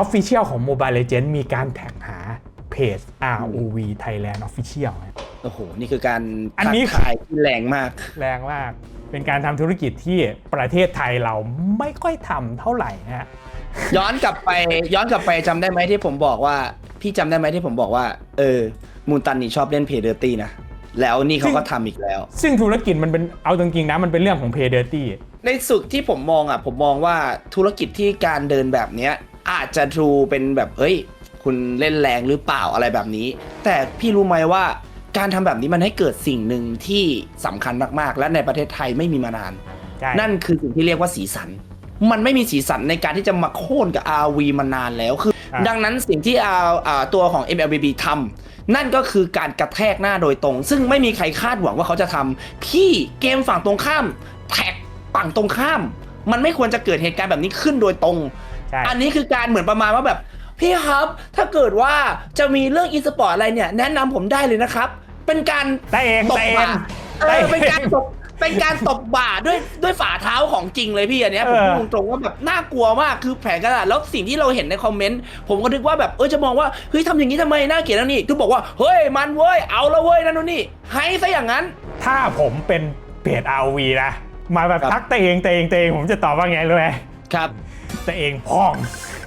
Official ของ Mobile Legends มีการแท็กหาเพจ ROV Thailand Official นะโอ้โห นี่คือการอันนี้ท้าทายที่แรงมาก แรงมาก เป็นการทำธุรกิจที่ประเทศไทยเราไม่ค่อยทำเท่าไหร่นะฮะย้อนกลับไปย้อนกลับไปจำได้ไหมที่ผมบอกว่า พี่จำได้ไหมที่ผมบอกว่า เออ มูลตันนี่ชอบเล่นเพย์เดอร์ตี้นะแล้วนี่เขาก็ทำอีกแล้ว ซึ่งธุรกิจมันเป็นเอาจริงๆนะมันเป็นเรื่องของ Pay Dirty ในสุดที่ผมมองอะผมมองว่าธุรกิจที่การเดินแบบเนี้ย อาจจะดูเป็นแบบเฮ้ย คุณเล่นแรงหรือเปล่าอะไรแบบนี้ แต่พี่รู้ไหมว่าการทำแบบนี้มันให้เกิดสิ่งหนึ่งที่สำคัญมากๆ และในประเทศไทยไม่มีมานานใช่นั่นคือสิ่งที่เรียกว่าสีสัน มันไม่มีสีสันในการที่จะมาโค่นกับ RV มานานแล้วคืออะดังนั้นสิ่งที่อาอ่าตัวของ MLBB ทำนั่นก็คือการกระแทกหน้าโดยตรง ซึ่งไม่มีใครคาดหวังว่าเขาจะทำพี่เกมฝั่งตรงข้าม แท็กฝั่งตรงข้าม มันไม่ควรจะเกิดเหตุการณ์แบบนี้ขึ้นโดยตรง ใช่ อันนี้คือการเหมือนประมาณว่าแบบ พี่ครับ ถ้าเกิดว่าจะมีเรื่องอีสปอร์ตอะไรเนี่ย แนะนำผมได้เลยนะครับ เป็นการได้เองตบได้เองบ่าเอได้อเองเป็นการตบเป็นการตบบ่าด้วยด้วยฝ่าเท้าของจริงเลยพี่อันเนี้ยผมเออ พูดตรงๆว่าแบบน่ากลัวมากคือแผนกระดาษแล้วสิ่งที่เราเห็นในคอมเมนต์ผมก็นึกว่าแบบเออจะมองว่าเฮ้ยทำอย่างนี้ทำไมน่าเกลียดแล้วนี่ทุกบอกว่าเฮ้ยมันเว้ยเอาละเว้ยนั่นนู่นนี่ให้ซะอย่างนั้น ถ้าผมเป็นเพจ ROV นะ มาแบบครับ ทักตัวเองตัวเองตัวเองผมจะตอบว่าไงรู้ไหมครับ ตัวเองพอง